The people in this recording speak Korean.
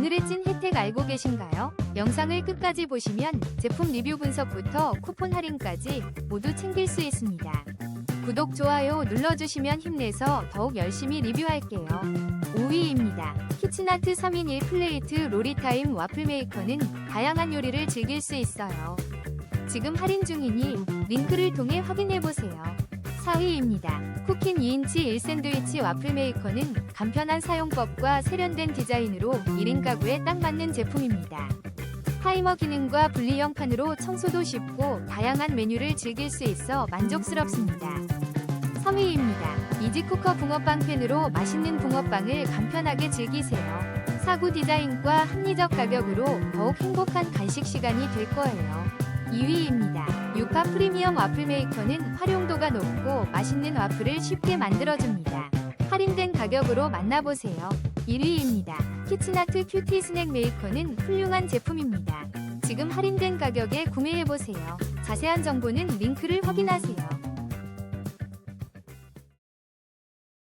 오늘의 찐 혜택 알고 계신가요? 영상을 끝까지 보시면 제품 리뷰 분석부터 쿠폰 할인까지 모두 챙길 수 있습니다. 구독, 좋아요 눌러주시면 힘내서 더욱 열심히 리뷰할게요. 5위입니다. 키친아트 3인 1 플레이트 로리타임 와플 메이커는 다양한 요리를 즐길 수 있어요. 지금 할인 중이니 링크를 통해 확인해보세요. 4위입니다. 쿠킹 2인치 1샌드위치 와플 메이커는 간편한 사용법과 세련된 디자인으로 1인 가구에 딱 맞는 제품입니다. 타이머 기능과 분리형판으로 청소도 쉽고 다양한 메뉴를 즐길 수 있어 만족스럽습니다. 3위입니다. 이지쿠커 붕어빵 팬으로 맛있는 붕어빵을 간편하게 즐기세요. 사구 디자인과 합리적 가격으로 더욱 행복한 간식 시간이 될 거예요. 2위입니다. 유파 프리미엄 와플 메이커는 활용도가 높고 맛있는 와플을 쉽게 만들어줍니다. 할인된 가격으로 만나보세요. 1위입니다. 키친아트 큐티 스낵 메이커는 훌륭한 제품입니다. 지금 할인된 가격에 구매해보세요. 자세한 정보는 링크를 확인하세요.